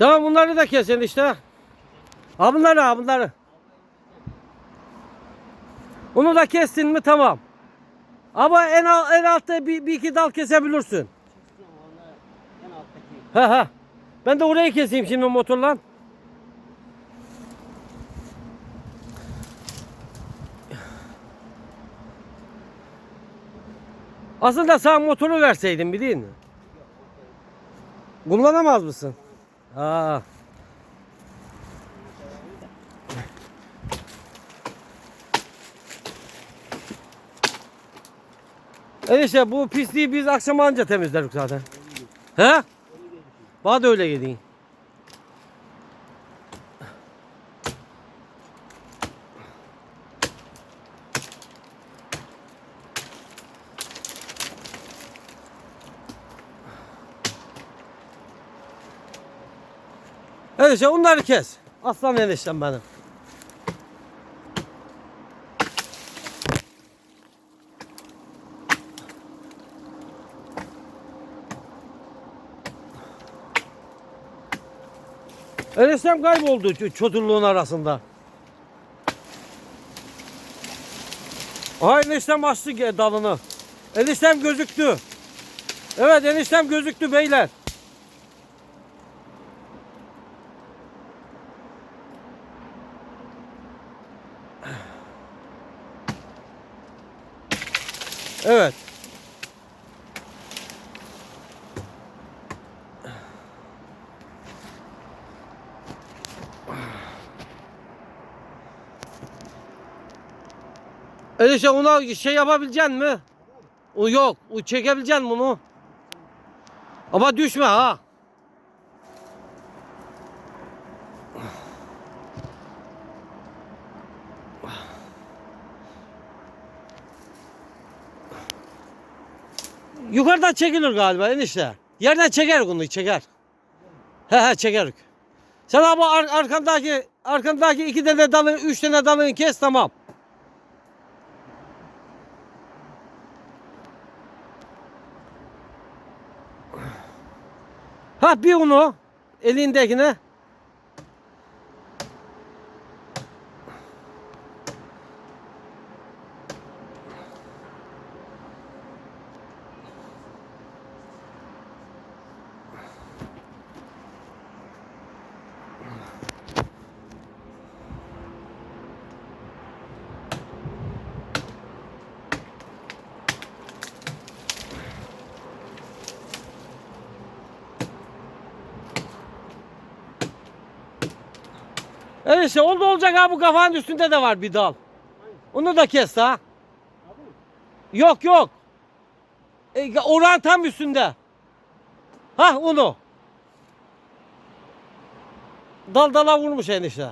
Tamam bunları da kesin işte. Ha bunları ha bunları. Bunu da kestin mi tamam. Ama en, al, en altta bir, bir iki dal kesebilirsin. Ha ha. Ben de orayı keseyim şimdi motorla. Aslında sana motoru verseydim biliyor musun? Kullanamaz mısın? Ha. Evet işte bu pisliği biz akşam anca temizledik zaten. He? Bana da öyle gidin. Evet işte onları kes. Aslan eniştem benim. Eniştem kayboldu çodurluğun arasında. Aha eniştem açtı dalını. Eniştem gözüktü. Evet eniştem gözüktü beyler. Evet. Enişte ona şey yapabilecek mi? O yok. O çekebilecek mi bunu? Ama düşme ha. Yukarıdan çekilir galiba enişte. Yerden çeker bunu çeker. He he çeker. Sen ama ar arkandaki arkandaki iki tane dalı, üç tane dalını kes tamam. Ha bir onu elindekine. Evet işte oldu olacak ha bu kafanın üstünde de var bir dal. Onu da kes ha. Yok yok. E, oran tam üstünde. Ha onu. Dal dala vurmuş enişte.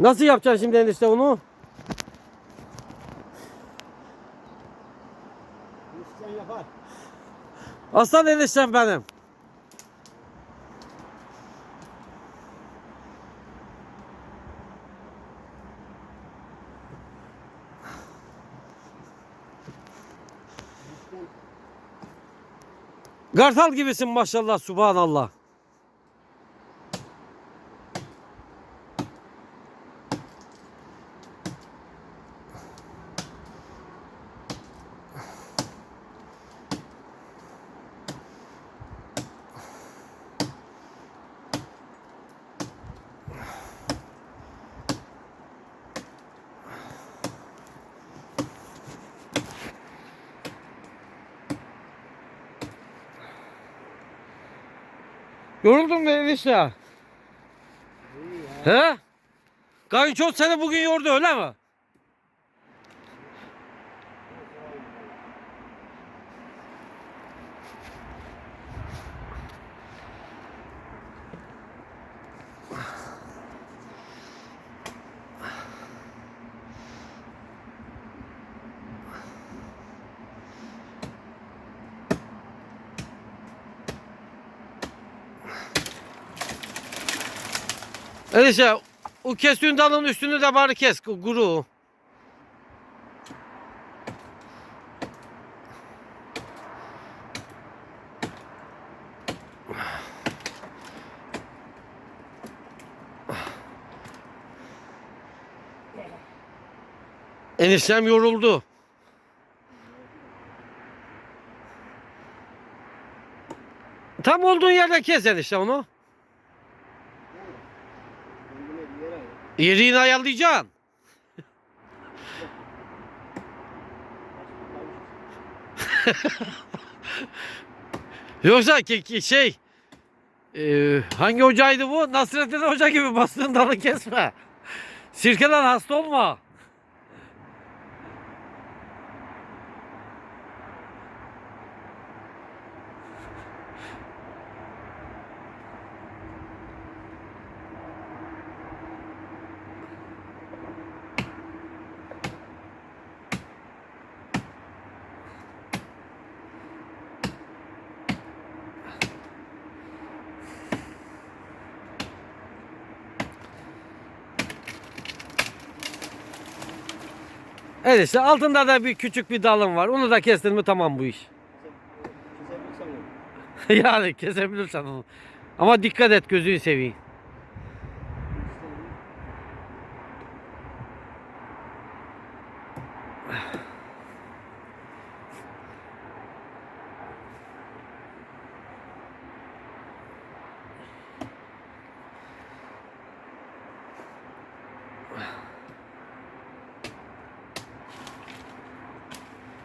Nasıl yapacaksın şimdi enişte onu? İsteyen yapar. Aslan eniştem benim. Kartal gibisin maşallah subhanallah. Yoruldun mu enişte? He? Kayınço seni bugün yordu öyle mi? Öyleyse o kestiğin dalın üstünü de bari kes guru. Eniştem yoruldu. Tam olduğun yerde kes enişte onu. Yerini ayarlayacaksın. Yoksa ki, ki şey e, hangi hocaydı bu? Nasrettin Hoca gibi bastığın dalı kesme. Sirkelen hasta olma. Evet işte altında da bir küçük bir dalım var. Onu da kestin mi tamam bu iş. Yani kesebilirsen onu. Ama dikkat et gözünü seveyim.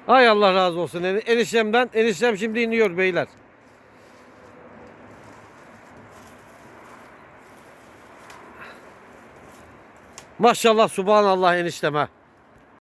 Ay Allah razı olsun. En- Eniştemden. Eniştem şimdi iniyor beyler. Maşallah subhanallah enişteme.